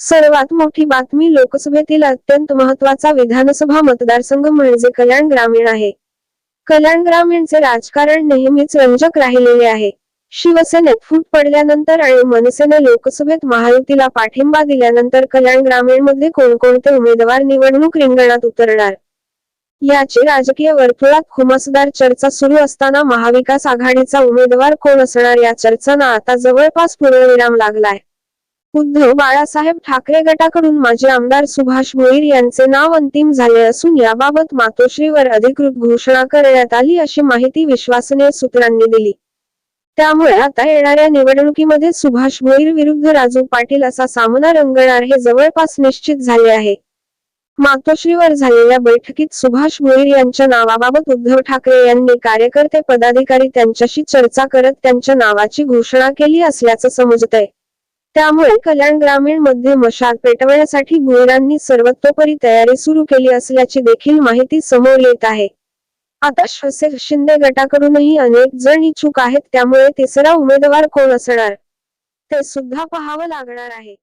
सर्वात मोठी बातमी लोकसभेतील अत्यंत महत्त्वाचा विधानसभा मतदारसंघ म्हणजे कल्याण ग्रामीण आहे. कल्याण ग्रामीणचे राजकारण नेहमीच रंजक राहिलेले आहे. शिवसेनेत फूट पडल्यानंतर आणि मनसेने लोकसभेत महायुतीला पाठिंबा दिल्यानंतर कल्याण ग्रामीणमध्ये कोणकोणते उमेदवार निवडणूक रिंगणात उतरणार? याची राजकीय वर्तुळात खुमसदार चर्चा सुरू असताना महाविकास आघाडीचा उमेदवार कोण असणार या चर्चांना आता जवळपास पूर्णविराम लागलाय. उद्धव बाळासाहेब ठाकरे गटाकडून माजी आमदार सुभाष भोईर यांचे नाव अंतिम झाले असून याबाबत मातोश्रीवर अधिकृत घोषणा करण्यात आली अशी माहिती विश्वासनीय सूत्रांनी दिली. त्यामुळे आता येणाऱ्या निवडणुकीमध्ये सुभाष भोईर विरुद्ध राजू पाटील असा सामना रंगणार हे जवळपास निश्चित झाले आहे. मातोश्रीवर झालेल्या बैठकीत सुभाष भोईर यांच्या नावाबाबत उद्धव ठाकरे यांनी कार्यकर्ते पदाधिकारी त्यांच्याशी चर्चा करत त्यांच्या नावाची घोषणा केली असल्याचं समजतंय. त्यामुळे कल्याण ग्रामीणमध्ये मशाल पेटवण्यासाठी भोईरांनी सर्वतोपरी तयारी सुरू केली असल्याची देखील माहिती समोर येत आहे. आता श्वसे शिंदे गटाकडूनही अनेक जण इच्छुक आहेत त्यामुळे तिसरा उमेदवार कोण असणार? ते सुद्धा पाहावं लागणार आहे.